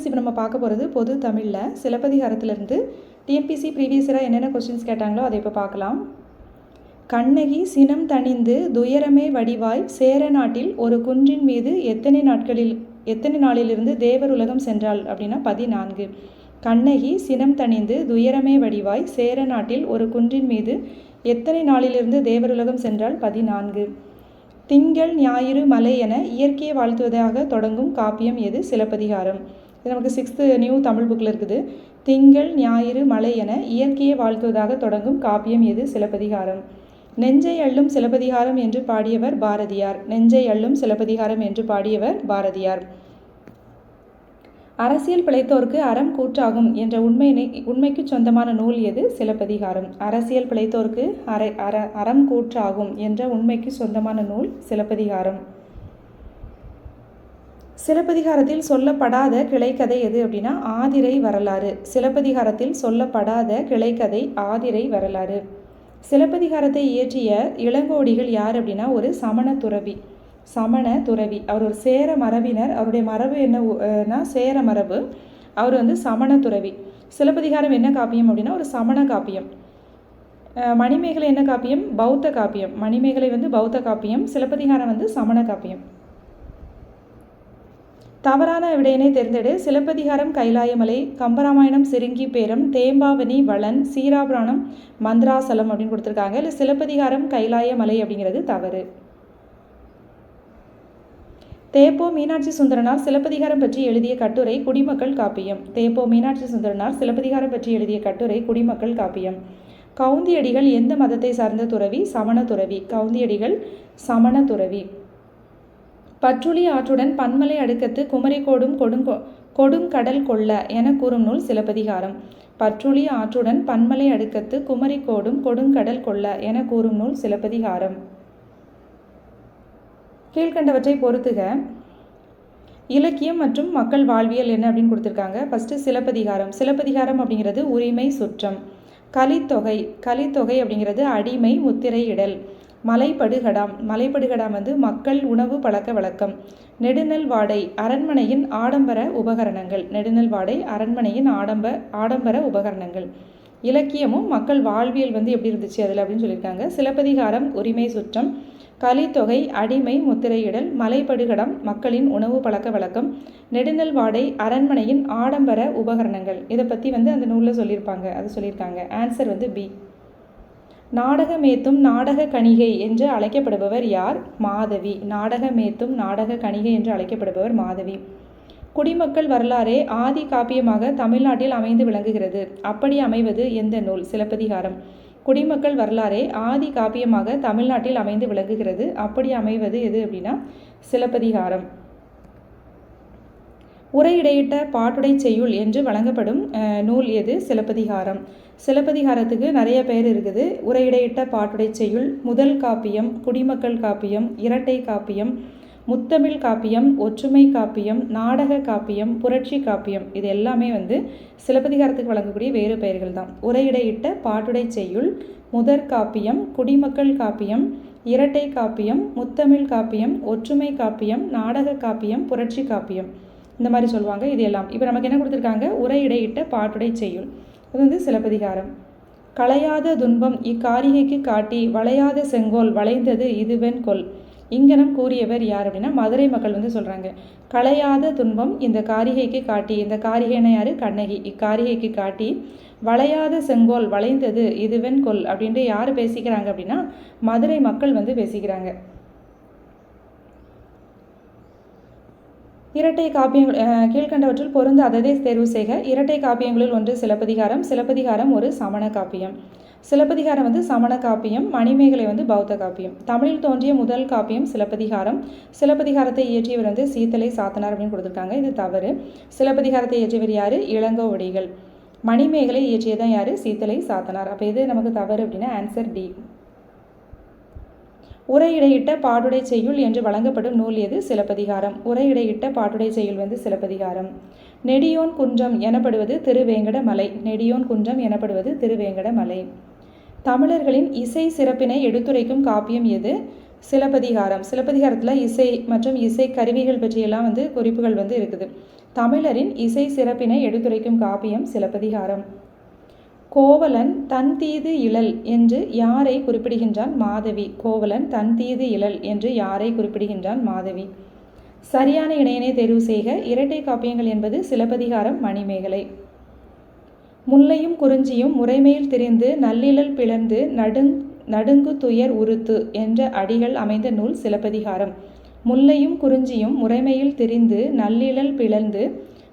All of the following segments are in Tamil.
ஃப்ரெண்ட்ஸ் இப்போ நம்ம பார்க்க போகிறது பொது தமிழில். சிலப்பதிகாரத்திலிருந்து டிஎன்பிசி ப்ரீவியஸராக என்னென்ன கொஸ்டின்ஸ் கேட்டாங்களோ அதை இப்போ பார்க்கலாம். கண்ணகி சினம் தணிந்து துயரமே வடிவாய் சேர நாட்டில் ஒரு குன்றின் மீது எத்தனை நாட்களில் எத்தனை நாளிலிருந்து தேவர் உலகம் சென்றாள் அப்படின்னா பதினான்கு. கண்ணகி சினம் தணிந்து துயரமே வடிவாய் சேர நாட்டில் ஒரு குன்றின் மீது எத்தனை நாளிலிருந்து தேவருலகம் சென்றால் பதினான்கு. திங்கள் ஞாயிறு மலை என இயற்கையை வாழ்த்துவதாக தொடங்கும் காப்பியம் எது? சிலப்பதிகாரம். இது நமக்கு சிக்ஸ்த்து நியூ தமிழ் புக்கில் இருக்குது. திங்கள் ஞாயிறு மலை என இயற்கையை வாழ்த்துவதாக தொடங்கும் காப்பியம் எது? சிலப்பதிகாரம். நெஞ்சை அள்ளும் சிலப்பதிகாரம் என்று பாடியவர் பாரதியார். நெஞ்சை அள்ளும் சிலப்பதிகாரம் என்று பாடியவர் பாரதியார். அரசியல் பிழைத்தோருக்கு அறம் கூற்றாகும் என்ற உண்மையினை உண்மைக்கு சொந்தமான நூல் எது? சிலப்பதிகாரம். அரசியல் பிழைத்தோருக்கு அரை அற அறம் கூற்றாகும் என்ற உண்மைக்கு சொந்தமான நூல் சிலப்பதிகாரம். சிலப்பதிகாரத்தில் சொல்லப்படாத கிளைக்கதை எது அப்படின்னா ஆதிரை வரலாறு. சிலப்பதிகாரத்தில் சொல்லப்படாத கிளைக்கதை ஆதிரை வரலாறு. சிலப்பதிகாரத்தை இயற்றிய இளங்கோடிகள் யார் அப்படின்னா ஒரு சமண துறவி சமண துறவி அவர் ஒரு சேர மரபினர். அவருடைய மரபு என்னன்னா சேர மரபு. அவர் வந்து சமண துறவி சிலப்பதிகாரம் என்ன காப்பியம் அப்படின்னா ஒரு சமண காப்பியம். மணிமேகலை என்ன காப்பியம்? பௌத்த காப்பியம். மணிமேகலை வந்து பௌத்த காப்பியம். சிலப்பதிகாரம் வந்து சமண காப்பியம். தவறான விடையினை தேர்ந்தெடு. சிலப்பதிகாரம் கைலாயமலை கம்பராமாயணம் சிறுங்கி பேரம் தேம்பாவணி வளன் சீராபுராணம் மந்திராசலம் அப்படின்னு கொடுத்துருக்காங்க. இல்லை சிலப்பதிகாரம் கைலாயமலை அப்படிங்கிறது தவறு. தேப்போ மீனாட்சி சுந்தரனார் சிலப்பதிகாரம் பற்றி எழுதிய கட்டுரை குடிமக்கள் காப்பியம். தேப்போ மீனாட்சி சுந்தரனார் சிலப்பதிகாரம் பற்றி எழுதிய கட்டுரை குடிமக்கள் காப்பியம். கவுந்தியடிகள் எந்த மதத்தை சார்ந்த துறவி? சமண துறவி. கவுந்தியடிகள் சமண துறவி. பற்றுளி ஆற்றுடன் பன்மலை அடுக்கத்து குமரிக்கோடும் கொடுங்கொ கொடுங்கடல் கொள்ள என கூறும் நூல் சிலப்பதிகாரம். பற்றுளி ஆற்றுடன் பன்மலை அடுக்கத்து குமரிக்கோடும் கொடுங்கடல் கொள்ள என கூறும் நூல் சிலப்பதிகாரம். கீழ்கண்டவற்றை பொறுத்துக. இலக்கியம் மற்றும் மக்கள் வாழ்வியல் என்ன அப்படின்னு கொடுத்துருக்காங்க. ஃபஸ்ட்டு சிலப்பதிகாரம். சிலப்பதிகாரம் அப்படிங்கிறது உரிமை சுற்றம். கலித்தொகை. கலித்தொகை அப்படிங்கிறது அடிமை முத்திரையிடல் மலைப்படுகடாம். மலைப்படுகடாம் வந்து மக்கள் உணவு பழக்க வழக்கம். நெடுநல் வாடை அரண்மனையின் ஆடம்பர உபகரணங்கள். நெடுநல் வாடை அரண்மனையின் ஆடம்ப ஆடம்பர உபகரணங்கள். இலக்கியமும் மக்கள் வாழ்வியல் வந்து எப்படி இருந்துச்சு அதில் அப்படின்னு சொல்லியிருக்காங்க. சிலப்பதிகாரம் உரிமை சுற்றம் கலித்தொகை அடிமை முத்திரையிடல் மலைப்படுகடம் மக்களின் உணவு பழக்க வழக்கம் நெடுநல் வாடை அரண்மனையின் ஆடம்பர உபகரணங்கள். இதை பற்றி வந்து அந்த நூலில் சொல்லியிருப்பாங்க. அது சொல்லியிருக்காங்க. ஆன்சர் வந்து பி நாடகமேத்தும் நாடக கணிகை என்று அழைக்கப்படுபவர் யார்? மாதவி. நாடகமேத்தும் நாடக கணிகை என்று அழைக்கப்படுபவர் மாதவி. குடிமக்கள் வரலாறே ஆதி காப்பியமாக தமிழ்நாட்டில் அமைந்து விளங்குகிறது. அப்படி அமைவது எந்த நூல்? சிலப்பதிகாரம். குடிமக்கள் வரலாறே ஆதி காப்பியமாக தமிழ்நாட்டில் அமைந்து விளங்குகிறது. அப்படி அமைவது எது அப்படின்னா சிலப்பதிகாரம். உரையிடையிட்ட பாட்டுடை செய்யுள் என்று வழங்கப்படும் நூல் எது? சிலப்பதிகாரம். சிலப்பதிகாரத்துக்கு நிறைய பேர் இருக்குது. உரையிடையிட்ட பாட்டுடை செய்யுள் முதல் காப்பியம் குடிமக்கள் காப்பியம் இரட்டை காப்பியம் முத்தமிழ் காப்பியம் ஒற்றுமை காப்பியம் நாடக காப்பியம் புரட்சி காப்பியம். இது எல்லாமே வந்து சிலப்பதிகாரத்துக்கு வழங்கக்கூடிய வேறு பெயர்கள் தான். உரையிடையிட்ட பாட்டுடை செய்யுள் முதற் காப்பியம் குடிமக்கள் காப்பியம் இரட்டை காப்பியம் முத்தமிழ் காப்பியம் ஒற்றுமை காப்பியம் நாடக காப்பியம் புரட்சி காப்பியம். இந்த மாதிரி சொல்லுவாங்க இது எல்லாம். இப்போ நமக்கு என்ன கொடுத்துருக்காங்க? உரையிடையிட்ட பாட்டுடை செய்யுள். இது வந்து சிலப்பதிகாரம். களையாத துன்பம் இக்காரிகைக்கு காட்டி வளையாத செங்கோல் வளைந்தது இதுவென் கொல். இங்கனம் கூறியவர் யார் அப்படின்னா மதுரை மக்கள் வந்து சொல்கிறாங்க களையாத துன்பம் இந்த காரிகைக்கு காட்டி இந்த காரிகைனா யார்? கண்ணகி. இக்காரிகைக்கு காட்டி வளையாத செங்கோல் வளைந்தது இதுவென் கொல் அப்படின்ட்டு யார் பேசிக்கிறாங்க அப்படின்னா மதுரை மக்கள் வந்து பேசிக்கிறாங்க. இரட்டை காப்பியங்கள் கீழ்கண்டவற்றில் பொருந்து அததை தேர்வு செய்க. இரட்டை காப்பியங்களில் ஒன்று சிலப்பதிகாரம் சிலப்பதிகாரம் ஒரு சமண காப்பியம். சிலப்பதிகாரம் வந்து சமண காப்பியம் மணிமேகலை வந்து பௌத்த காப்பியம். தமிழில் தோன்றிய முதல் காப்பியம் சிலப்பதிகாரம். சிலப்பதிகாரத்தை இயற்றியவர் வந்து சீத்தலை சாத்தனார் அப்படின்னு கொடுத்துருக்காங்க. இது தவறு. சிலப்பதிகாரத்தை இயற்றியவர் யார்? இளங்கோவடிகள் மணிமேகலை இயற்றியதான் யார்? சீத்தலை சாத்தனார். அப்போ இது நமக்கு தவறு அப்படின்னா ஆன்சர் டி உரையிடையிட்ட பாடுடை செய்யுள் என்று வழங்கப்படும் நூல் எது? சிலப்பதிகாரம். உரையிடையிட்ட பாட்டுடை செய்யுள் வந்து சிலப்பதிகாரம். நெடியோன் குன்றம் எனப்படுவது திருவேங்கட மலை. நெடியோன் குன்றம் எனப்படுவது திருவேங்கட மலை. தமிழர்களின் இசை சிறப்பினை எடுத்துரைக்கும் காப்பியம் எது? சிலப்பதிகாரம். சிலப்பதிகாரத்தில் இசை மற்றும் இசை கருவிகள் பற்றியெல்லாம் வந்து குறிப்புகள் வந்து இருக்குது. தமிழரின் இசை சிறப்பினை எடுத்துரைக்கும் காப்பியம் சிலப்பதிகாரம். கோவலன் தன் தீது இழல் என்று யாரை குறிப்பிடுகின்றான் மாதவி? கோவலன் தன் தீது இழல் என்று யாரை குறிப்பிடுகின்றான் மாதவி? சரியான இணையனை தேர்வு செய்க. இரட்டை காப்பியங்கள் என்பது சிலப்பதிகாரம் மணிமேகலை. முல்லையும் குறிஞ்சியும் முறைமையில் திரிந்து நல்லிழல் பிளந்து நடுங் நடுங்கு துயர் உறுத்து என்ற அடிகள் அமைந்த நூல் சிலப்பதிகாரம். முல்லையும் குறிஞ்சியும் முறைமையில் திரிந்து நல்லிழல் பிளந்து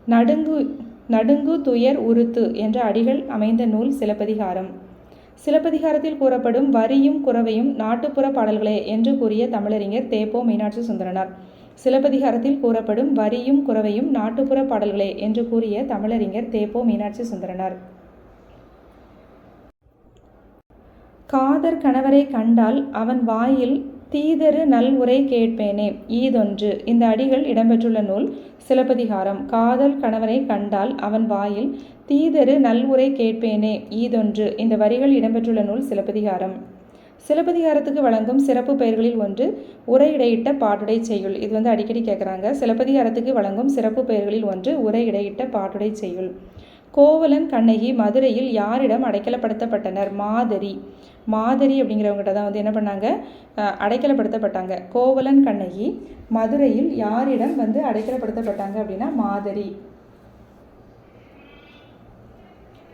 நடுங்கு நடுங்கு துயர் உறுத்து என்ற அடிகள் அமைந்த நூல் சிலப்பதிகாரம். சிலப்பதிகாரத்தில் கூறப்படும் வரியும் குறவையும் நாட்டுப்புற பாடல்களே என்று கூறிய தமிழறிஞர் தேப்போ மீனாட்சி சுந்தரனார். சிலப்பதிகாரத்தில் கூறப்படும் வரியும் குறவையும் நாட்டுப்புற பாடல்களே என்று கூறிய தமிழறிஞர் தேப்போ மீனாட்சி சுந்தரனார். காதர் கணவரை கண்டால் அவன் வாயில் தீதரு நல்முறை கேட்பேனே ஈதொன்று. இந்த அடிகள் இடம்பெற்றுள்ள நூல் சிலப்பதிகாரம். காதல் கணவரை கண்டால் அவன் வாயில் தீதரு நல்முறை கேட்பேனே ஈதொன்று. இந்த வரிகள் இடம்பெற்றுள்ள நூல் சிலப்பதிகாரம். சிலப்பதிகாரத்துக்கு வழங்கும் சிறப்பு பெயர்களில் ஒன்று உரையிடையிட்ட பாட்டுடை செய்யுள். இது வந்து அடிக்கடி கேட்குறாங்க சிலப்பதிகாரத்துக்கு வழங்கும் சிறப்பு பெயர்களில் ஒன்று உரையிடையிட்ட பாட்டுடை செய்யுள். கோவலன் கண்ணகி மதுரையில் யாரிடம் அடைக்கலப்படுத்தப்பட்டனர்? மாதரி. மாதரி அப்படிங்கிறவங்ககிட்ட தான் வந்து என்ன பண்ணாங்க? அடைக்கலப்படுத்தப்பட்டாங்க. கோவலன் கண்ணகி மதுரையில் யாரிடம் வந்து அடைக்கலப்படுத்தப்பட்டாங்க அப்படின்னா மாதரி.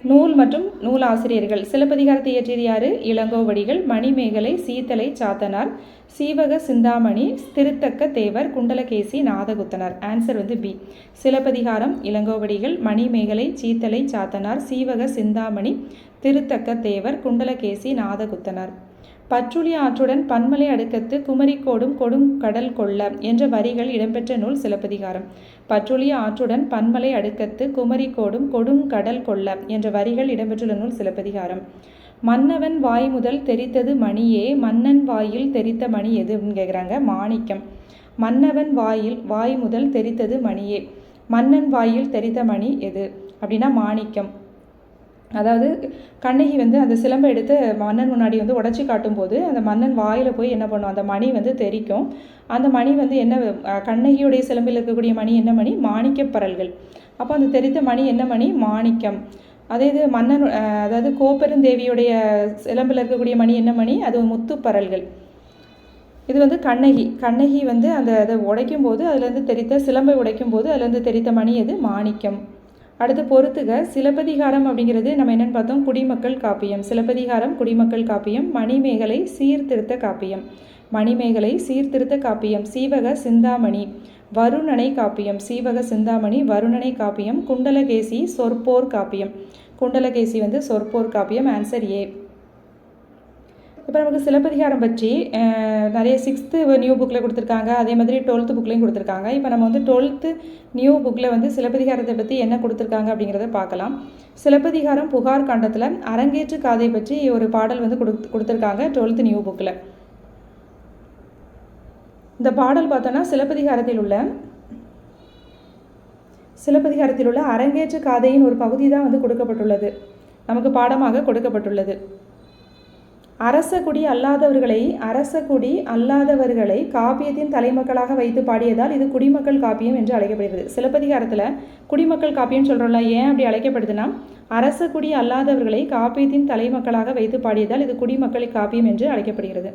நூல் மற்றும் நூல் ஆசிரியர்கள் சிலப்பதிகாரத்தை இயற்றியது யாரு? இளங்கோவடிகள் மணிமேகலை சீத்தலை சாத்தனார் சீவக சிந்தாமணி திருத்தக்க தேவர் குண்டலகேசி நாதகுத்தனார் ஆன்சர் வந்து பி சிலப்பதிகாரம் இளங்கோவடிகள் மணிமேகலை சீத்தலை சாத்தனார் சீவக சிந்தாமணி திருத்தக்க தேவர் குண்டலகேசி நாதகுத்தனார் பற்றுளி ஆற்றுடன் பன்மலை அடுக்கத்து குமரிக்கோடும் கொடுங்கடல் கொள்ள என்ற வரிகள் இடம்பெற்ற நூல் சிலப்பதிகாரம். பற்றுளி ஆற்றுடன் பன்மலை அடுக்கத்து குமரிக்கோடும் கொடுங்கடல் கொள்ள என்ற வரிகள் இடம்பெற்றுள்ள நூல் சிலப்பதிகாரம். மன்னவன் வாய் முதல் தெரித்தது மணியே மன்னன் வாயில் தெரித்த மணி எது கேட்குறாங்க மாணிக்கம். மன்னவன் வாயில் வாய் முதல் தெரித்தது மணியே மன்னன் வாயில் தெரித்த மணி எது? அப்படின்னா மாணிக்கம். அதாவது கண்ணகி வந்து அந்த சிலம்பை எடுத்து மன்னன் முன்னாடி வந்து உடச்சி காட்டும்போது அந்த மன்னன் வாயில் போய் என்ன பண்ணும்? அந்த மணி வந்து தெரிக்கும். அந்த மணி வந்து என்ன கண்ணகியுடைய சிலம்பில் இருக்கக்கூடிய மணி என்ன மணி? மாணிக்கப்பரல்கள் அப்போ அந்த தெரித்த மணி என்ன மணி? மாணிக்கம். அதே இது மன்னன் அதாவது கோப்பெருந்தேவியுடைய சிலம்பில் இருக்கக்கூடிய மணி என்ன மணி? அது முத்துப்பரல்கள் இது வந்து கண்ணகி. கண்ணகி வந்து அந்த அதை உடைக்கும் போது அதுலேருந்து தெரித்த சிலம்பை உடைக்கும் போது அதுலேருந்து தெரித்த மணி எது? மாணிக்கம். அடுத்து பொறுத்துக. சிலப்பதிகாரம் அப்படிங்கிறது நம்ம என்னென்னு பார்த்தோம்? குடிமக்கள் காப்பியம். சிலப்பதிகாரம் குடிமக்கள் காப்பியம். மணிமேகலை சீர்திருத்த காப்பியம். மணிமேகலை சீர்திருத்த காப்பியம். சீவக சிந்தாமணி. வருணனை காப்பியம். சீவக சிந்தாமணி வருணனை காப்பியம். குண்டலகேசி சொற்போர் காப்பியம். குண்டலகேசி வந்து சொற்போர் காப்பியம். Answer A. இப்போ நமக்கு சிலப்பதிகாரம் பற்றி நிறைய சிக்ஸ்த்து நியூ புக்கில் கொடுத்துருக்காங்க. அதே மாதிரி டுவெல்த்து புக்லேயும் கொடுத்துருக்காங்க. இப்போ நம்ம வந்து டுவெல்த்து நியூ புக்கில் வந்து சிலப்பதிகாரத்தை பற்றி என்ன கொடுத்துருக்காங்க அப்படிங்கிறத பார்க்கலாம். சிலப்பதிகாரம் புகார் காண்டத்தில் அரங்கேற்று காதை பற்றி ஒரு பாடல் வந்து கொடுத்து கொடுத்துருக்காங்க டுவெல்த்து நியூ புக்கில் இந்த பாடல் பார்த்தோன்னா சிலப்பதிகாரத்தில் உள்ள சிலப்பதிகாரத்தில் உள்ள அரங்கேற்று காதையின் ஒரு பகுதி தான் வந்து கொடுக்கப்பட்டுள்ளது. நமக்கு பாடமாக கொடுக்கப்பட்டுள்ளது. அரசகுடி அல்லாதவர்களை அரசகுடி அல்லாதவர்களை காப்பியத்தின் தலைமக்களாக வைத்து பாடியதால் இது குடிமக்கள் காப்பியம் என்று அழைக்கப்படுகிறது. சிலப்பதிகாரத்தில் குடிமக்கள் காப்பியம் சொல்கிறோம்ல ஏன் அப்படி அழைக்கப்படுதுன்னா அரசகுடி அல்லாதவர்களை காப்பியத்தின் தலைமக்களாக வைத்து பாடியதால் இது குடிமக்கள் காப்பியம் என்று அழைக்கப்படுகிறது.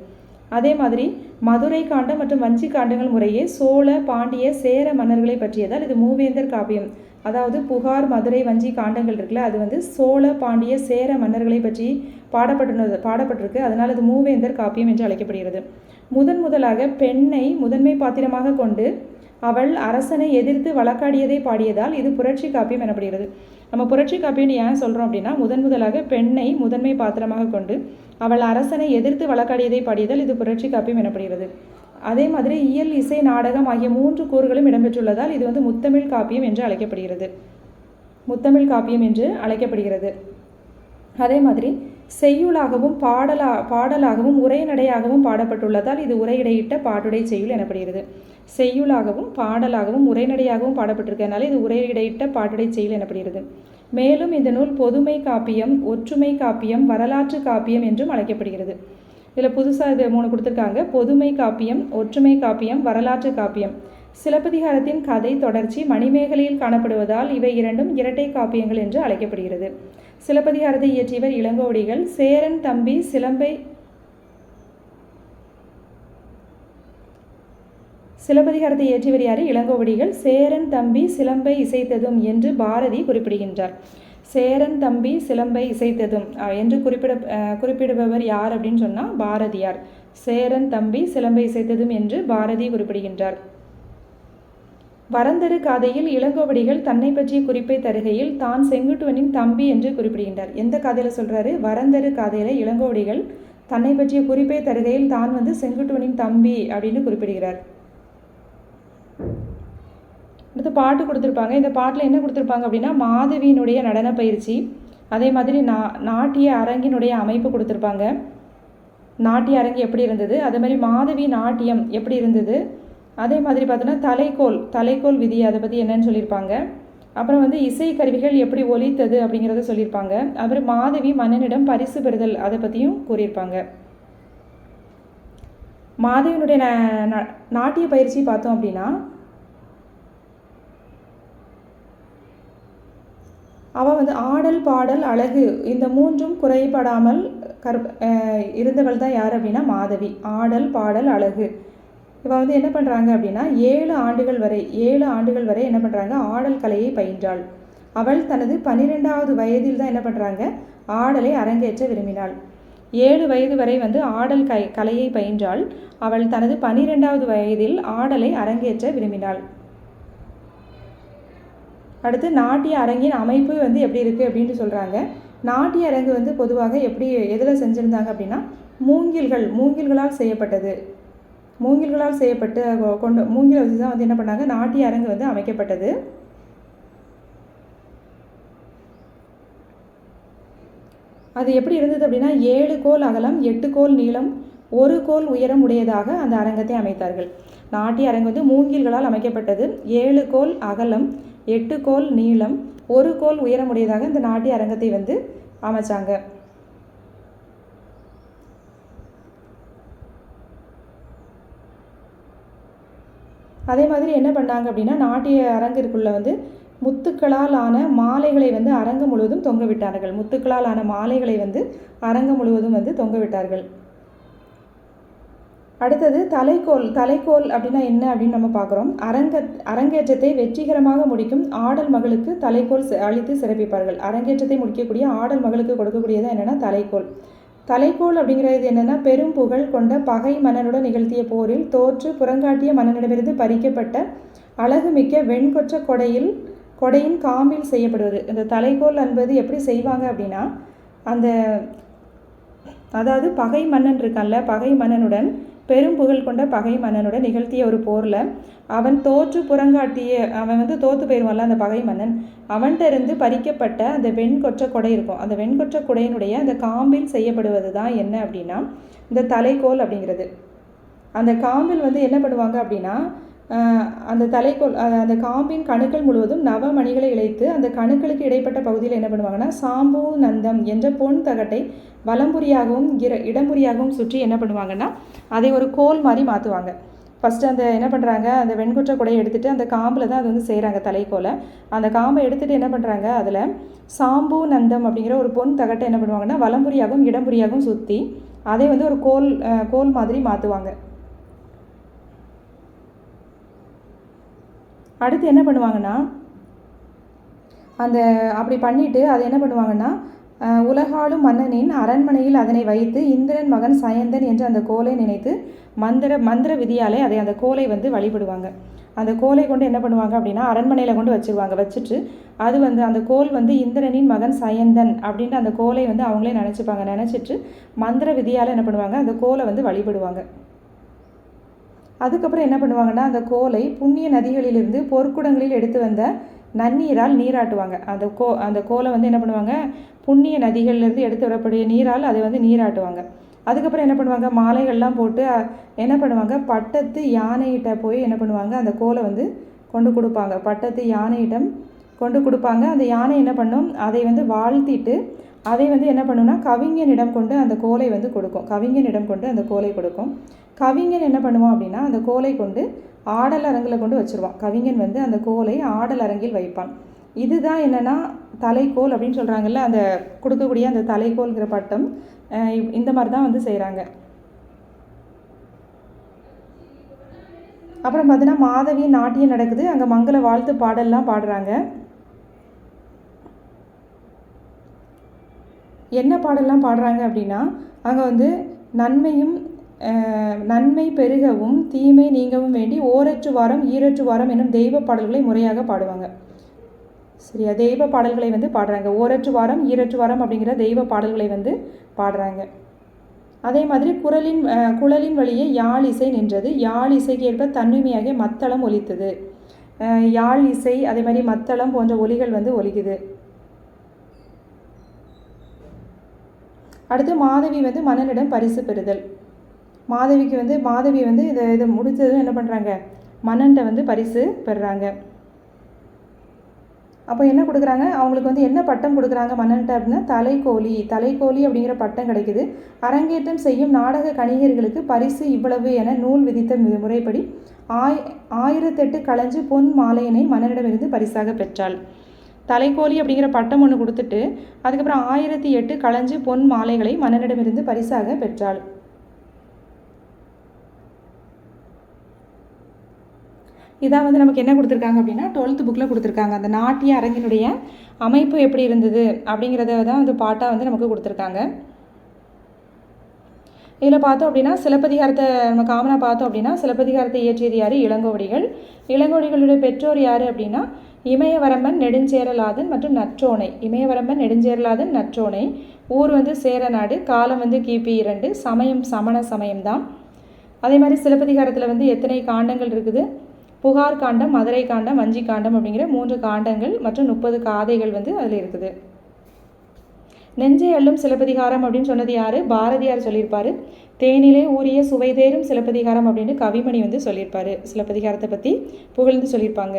அதே மாதிரி மதுரை காண்டம் மற்றும் வஞ்சி காண்டங்கள் முறையே சோழ பாண்டிய சேர மன்னர்களை பற்றியதால் இது மூவேந்தர் காப்பியம். அதாவது புகார் மதுரை வஞ்சி காண்டங்கள் இருக்குல்ல அது வந்து சோழ பாண்டிய சேர மன்னர்களை பற்றி பாடப்பட்டுனது பாடப்பட்டிருக்கு. அதனால் அது மூவேந்தர் காப்பியம் என்று அழைக்கப்படுகிறது. முதன் முதலாக பெண்ணை முதன்மை பாத்திரமாக கொண்டு அவள் அரசனை எதிர்த்து வழக்காடியதை பாடியதால் இது புரட்சி காப்பியம் எனப்படுகிறது. நம்ம புரட்சி காப்பியம் ஏன் சொல்கிறோம் அப்படின்னா முதன் முதலாக பெண்ணை முதன்மை பாத்திரமாக கொண்டு அவள் அரசனை எதிர்த்து வழக்காடியதை பாடியதால் இது புரட்சி காப்பியம் எனப்படுகிறது. அதே மாதிரி இயல் இசை நாடகம் ஆகிய மூன்று கூறுகளும் இடம்பெற்றுள்ளதால் இது வந்து முத்தமிழ் காப்பியம் என்று அழைக்கப்படுகிறது. முத்தமிழ் காப்பியம் என்று அழைக்கப்படுகிறது. அதே மாதிரி செய்யுளாகவும் பாடலா பாடலாகவும் உரைநடையாகவும் பாடப்பட்டுள்ளதால் இது உரையிடையிட்ட பாட்டுடை செய்யுள் எனப்படுகிறது. செய்யுளாகவும் பாடலாகவும் உரைநடையாகவும் பாடப்பட்டிருக்கிறதுனால இது உரையிடையிட்ட பாட்டுடை செய்யுள் எனப்படுகிறது. மேலும் இந்த நூல் பொதுமை காப்பியம் ஒற்றுமை காப்பியம் வரலாற்று காப்பியம் என்றும் அழைக்கப்படுகிறது. இதில் புதுசாக இது மூணு கொடுத்துருக்காங்க. பொதுமை காப்பியம் ஒற்றுமை காப்பியம் வரலாற்று காப்பியம். சிலப்பதிகாரத்தின் கதை தொடர்ச்சி மணிமேகலையில் காணப்படுவதால் இவை இரண்டும் இரட்டை காப்பியங்கள் என்று அழைக்கப்படுகிறது. சிலப்பதிகாரத்தை இயற்றியவர் இளங்கோடிகள். சேரன் தம்பி சிலம்பை சிலப்பதிகாரத்தை இயற்றியவர் யாரு? இளங்கோவடிகள் சேரன் தம்பி சிலம்பை இசைத்ததும் என்று பாரதி குறிப்பிடுகின்றார். சேரன் தம்பி சிலம்பை இசைத்ததும். என்று குறிப்பிட குறிப்பிடுபவர் யார் அப்படின்னு சொன்னால் பாரதியார். சேரன் தம்பி சிலம்பை இசைத்ததும் என்று பாரதி குறிப்பிடுகின்றார். வரந்தரு காதையில் இளங்கோவடிகள் தன்னை பற்றிய குறிப்பை தருகையில் தான் செங்குட்டுவனின் தம்பி என்று குறிப்பிடுகின்றார். எந்த காதையில் சொல்கிறாரு வரந்தரு காதையில் இளங்கோவடிகள் தன்னை பற்றிய குறிப்பை தருகையில் தான் வந்து செங்குட்டுவனின் தம்பி அப்படின்னு குறிப்பிடுகிறார். அடுத்து பாட்டு கொடுத்துருப்பாங்க. இந்த பாட்டில் என்ன கொடுத்துருப்பாங்க அப்படின்னா மாதவியினுடைய நடன பயிற்சி அதே மாதிரி நா நாட்டிய அரங்கினுடைய அமைப்பு கொடுத்துருப்பாங்க. நாட்டிய அரங்கு எப்படி இருந்தது? அதே மாதிரி மாதவி நாட்டியம் எப்படி இருந்தது? அதே மாதிரி பார்த்தோன்னா தலைக்கோல் தலைக்கோல் விதி அதை பற்றி என்னன்னு சொல்லியிருப்பாங்க. அப்புறம் வந்து இசை கருவிகள் எப்படி ஒலித்தது அப்படிங்கிறத சொல்லியிருப்பாங்க. அப்புறம் மாதவி மன்னனிடம் பரிசு பெறுதல் அதை பற்றியும் கூறியிருப்பாங்க. மாதவியினுடைய ந- நாட்டிய பயிற்சி பார்த்தோம் அப்படின்னா அவள் வந்து ஆடல் பாடல் அழகு இந்த மூன்றும் குறைபடாமல் கர் இருந்தவள் தான் யார் அப்படின்னா மாதவி. ஆடல் பாடல் அழகு. இவள் வந்து என்ன பண்ணுறாங்க அப்படின்னா ஏழு ஆண்டுகள் வரை ஏழு ஆண்டுகள் வரை என்ன பண்ணுறாங்க ஆடல் கலையை பயின்றாள். அவள் தனது பன்னிரெண்டாவது வயதில் தான் என்ன பண்ணுறாங்க ஆடலை அரங்கேற்ற விரும்பினாள். ஏழு வயது வரை வந்து ஆடல் கை கலையை பயின்றாள். அவள் தனது பன்னிரெண்டாவது வயதில் ஆடலை அரங்கேற்ற விரும்பினாள். அடுத்து நாட்டிய அரங்கின் அமைப்பு வந்து எப்படி இருக்குது அப்படின்ட்டு சொல்கிறாங்க நாட்டிய அரங்கு வந்து பொதுவாக எப்படி எதில் செஞ்சுருந்தாங்க அப்படின்னா மூங்கில்கள் மூங்கில்களால் செய்யப்பட்டது. மூங்கில்களால் செய்யப்பட்டு கொண்டு மூங்கிலை வச்சு தான் வந்து என்ன பண்ணாங்க நாட்டிய அரங்கு வந்து அமைக்கப்பட்டது. அது எப்படி இருந்தது அப்படின்னா ஏழு கோல் அகலம் எட்டு கோல் நீளம் ஒரு கோல் உயரம் உடையதாக அந்த அரங்கத்தை அமைத்தார்கள். நாட்டிய அரங்கு வந்து மூங்கில்களால் அமைக்கப்பட்டது. ஏழு கோல் அகலம் எட்டு கோல் நீளம் ஒரு கோல் உயரம் உடையதாக இந்த நாட்டிய அரங்கத்தை வந்து அமைச்சாங்க. அதே மாதிரி என்ன பண்ணாங்க அப்படின்னா நாட்டிய அரங்கிற்குள்ள வந்து முத்துக்களால் ஆன மாலைகளை வந்து அரங்கம் முழுவதும் தொங்க விட்டார்கள். முத்துக்களால் ஆன மாலைகளை வந்து அரங்கம் முழுவதும் வந்து தொங்க விட்டார்கள். அடுத்தது தலைக்கோல் தலைக்கோல் அப்படின்னா என்ன அப்படின்னு நம்ம பார்க்குறோம். அரங்க அரங்கேற்றத்தை வெற்றிகரமாக முடிக்கும் ஆடல் மகளுக்கு தலைக்கோல் அளித்து சிறப்பிப்பார்கள். அரங்கேற்றத்தை முடிக்கக்கூடிய ஆடல் மகளுக்கு கொடுக்கக்கூடியது என்னென்னா தலைக்கோல். தலைக்கோல் அப்படிங்கிறது என்னென்னா பெரும் புகழ் கொண்ட பகை மன்னனுடன் நிகழ்த்திய போரில் தோற்று புறங்காட்டிய மன்னனிடமிருந்து பறிக்கப்பட்ட அழகுமிக்க வெண்கொற்ற கொடையில் கொடையின் காம்பில் செய்யப்படுவது. இந்த தலைக்கோல் என்பது எப்படி செய்வாங்க அப்படின்னா அந்த அதாவது பகை மன்னன் இருக்கான்ல பகை மன்னனுடன் பெரும் புகழ் கொண்ட பகை மன்னனுடன் நிகழ்த்திய ஒரு போரில் அவன் தோற்று புறங்காட்டிய அவன் வந்து தோற்று போயிடுவான்ல அந்த பகை மன்னன் அவன்கிட்ட இருந்து பறிக்கப்பட்ட அந்த வெண்கொற்ற கொடை இருக்கும். அந்த வெண்கொற்ற குடையினுடைய அந்த காம்பில் செய்யப்படுவது தான் என்ன அப்படின்னா இந்த தலைக்கோல் அப்படிங்கிறது. அந்த காம்பில் வந்து என்ன பண்ணுவாங்க அப்படின்னா அந்த தலைக்கோல் அந்த காம்பின் கணுக்கள் முழுவதும் நவமணிகளை இழைத்து அந்த கணுக்களுக்கு இடைப்பட்ட பகுதியில் என்ன பண்ணுவாங்கன்னா சாம்பு நந்தம் என்ற பொன் தகட்டை வலம்புரியாகவும் இர இடம்புரியாகவும் சுற்றி என்ன பண்ணுவாங்கன்னா அதை ஒரு கோல் மாதிரி மாற்றுவாங்க ஃபஸ்ட்டு அந்த என்ன பண்ணுறாங்க அந்த வெண்குற்ற குடையை எடுத்துகிட்டு அந்த காம்பில் தான் அது வந்து செய்கிறாங்க தலைக்கோலை. அந்த காம்பை எடுத்துகிட்டு என்ன பண்ணுறாங்க அதில் சாம்பு நந்தம் அப்படிங்கிற ஒரு பொன் தகட்டை என்ன பண்ணுவாங்கன்னா வலம்புரியாகவும் இடம்புரியாகவும் சுற்றி அதை வந்து ஒரு கோல் கோல் மாதிரி மாற்றுவாங்க அடுத்து என்ன பண்ணுவாங்கன்னா அந்த அப்படி பண்ணிவிட்டு அதை என்ன பண்ணுவாங்கன்னா உலகாளும் மன்னனின் அரண்மனையில் அதனை வைத்து இந்திரன் மகன் சயந்தன் என்று அந்த கோலை நினைத்து மந்திர மந்திர விதியாலே அதை அந்த கோலை வந்து வழிபடுவாங்க. அந்த கோலை கொண்டு என்ன பண்ணுவாங்க அப்படின்னா அரண்மனையில் கொண்டு வச்சுருவாங்க. வச்சுட்டு அது வந்து அந்த கோல் வந்து இந்திரனின் மகன் சயந்தன் அப்படின்ட்டு அந்த கோலை வந்து அவங்களே நினச்சிப்பாங்க. நினச்சிட்டு மந்திர விதியால் என்ன பண்ணுவாங்க? அந்த கோலை வந்து வழிபடுவாங்க. அதுக்கப்புறம் என்ன பண்ணுவாங்கன்னா அந்த கோலை புண்ணிய நதிகளிலிருந்து பொற்குடங்களில் எடுத்து வந்த நன்னீரால் நீராட்டுவாங்க. அந்த கோ அந்த கோலை வந்து என்ன பண்ணுவாங்க? புண்ணிய நதிகள்லேருந்து எடுத்து வரக்கூடிய நீரால் அதை வந்து நீராட்டுவாங்க. அதுக்கப்புறம் என்ன பண்ணுவாங்க? மாலைகள்லாம் போட்டு என்ன பண்ணுவாங்க? பட்டத்து யானைகிட்ட போய் என்ன பண்ணுவாங்க? அந்த கோலை வந்து கொண்டு கொடுப்பாங்க. பட்டத்து யானையிடம் கொண்டு கொடுப்பாங்க. அந்த யானை என்ன பண்ணும்? அதை வந்து வாழ்த்திட்டு அதை வந்து என்ன பண்ணுன்னா கவிஞனிடம் கொண்டு அந்த கோலை வந்து கொடுக்கும். கவிஞனிடம் கொண்டு அந்த கோலை கொடுக்கும். கவிஞன் என்ன பண்ணுவான் அப்படின்னா அந்த கோலை கொண்டு ஆடல் அரங்கில் கொண்டு வச்சுருவான். கவிஞன் வந்து அந்த கோலை ஆடல் அரங்கில் வைப்பான். இதுதான் என்னென்னா தலைக்கோல் அப்படின்னு சொல்கிறாங்கல்ல அந்த கொடுக்கக்கூடிய அந்த தலைக்கோல்ங்கிற பட்டம். இந்த மாதிரி தான் வந்து செய்கிறாங்க அப்புறம் பார்த்தீங்கன்னா மாதவி நாட்டியம் நடக்குது. அங்கே மங்கள வாழ்த்து பாடல்லாம் பாடுறாங்க. என்ன பாடல்லாம் பாடுறாங்க அப்படின்னா அங்கே வந்து நன்மையும் நன்மை பெருகவும் தீமை நீங்கவும் வேண்டி ஓரற்று வாரம் ஈரற்று வாரம் என்னும் தெய்வ பாடல்களை முறையாக பாடுவாங்க. சரியா? தெய்வ பாடல்களை வந்து பாடுறாங்க. ஓரற்று வாரம் ஈரற்று வாரம் அப்படிங்கிற தெய்வ பாடல்களை வந்து பாடுறாங்க. அதே மாதிரி குரலின் குழலின் வழியே யாழ் இசை நின்றது. யாழ் இசைக்கு ஏற்ப தன்னுமையாகிய மத்தளம் ஒலித்தது. யாழ் இசை அதே மாதிரி மத்தளம் போன்ற ஒலிகள் வந்து ஒலிக்குது. அடுத்து மாதவி வந்து மன்னனிடம் பரிசு பெறுதல். மாதவிக்கு வந்து மாதவி வந்து இதை இதை முடித்ததும் என்ன பண்ணுறாங்க மன்னன்ட்ட வந்து பரிசு பெறுறாங்க அப்போ என்ன கொடுக்குறாங்க? அவங்களுக்கு வந்து என்ன பட்டம் கொடுக்குறாங்க மன்னன்ட்ட அப்படின்னா தலைக்கோலி தலைக்கோலி அப்படிங்கிற பட்டம் கிடைக்குது. அரங்கேற்றம் செய்யும் நாடக கணிகர்களுக்கு பரிசு இவ்வளவு என நூல் விதித்த முறைப்படி ஆய் ஆயிரத்தெட்டு களைஞ்சு பொன் மாலையினை மன்னனிடமிருந்து பரிசாக பெற்றாள். தலைக்கோலி அப்படிங்கிற பட்டம் ஒன்று கொடுத்துட்டு அதுக்கப்புறம் ஆயிரத்தி எட்டு களைஞ்சு பொன் மாலைகளை மன்னனிடமிருந்து பரிசாக பெற்றாள். இதான் வந்து நமக்கு என்ன கொடுத்துருக்காங்க அப்படின்னா டுவெல்த்து புக்கில் கொடுத்துருக்காங்க. அந்த நாட்டிய அரங்கினுடைய அமைப்பு எப்படி இருந்தது அப்படிங்கிறத தான் வந்து பாட்டாக வந்து நமக்கு கொடுத்துருக்காங்க. இதில் பார்த்தோம் அப்படின்னா சிலப்பதிகாரத்தை நம்ம காமனாக பார்த்தோம் அப்படின்னா சிலப்பதிகாரத்தை இயற்றியது யார்? இளங்கோவடிகள் இளங்கோவடிகளுடைய பெற்றோர் யார் அப்படின்னா இமயவரம்பன் நெடுஞ்சேரலாதன் மற்றும் நற்றோணை இமயவரம்பன் நெடுஞ்சேரலாதன் நற்றோணை ஊர் வந்து சேரநாடு காலம் வந்து கிபி இரண்டு சமயம் சமண சமயம்தான். அதே மாதிரி சிலப்பதிகாரத்தில் வந்து எத்தனை காண்டங்கள் இருக்குது? புகார் காண்டம் மதுரை காண்டம் வஞ்சி காண்டம் அப்படிங்கிற மூன்று காண்டங்கள் மற்றும் முப்பது காதைகள் வந்து அதில் இருக்குது. நெஞ்சை அள்ளும் சிலப்பதிகாரம் அப்படின்னு சொன்னது யாரு? பாரதியார் சொல்லியிருப்பார். தேனிலே ஊறிய சுவைதேரும் சிலப்பதிகாரம் அப்படின்னு கவிமணி வந்து சொல்லியிருப்பார். சிலப்பதிகாரத்தை பற்றி புகழ்ந்து சொல்லியிருப்பாங்க.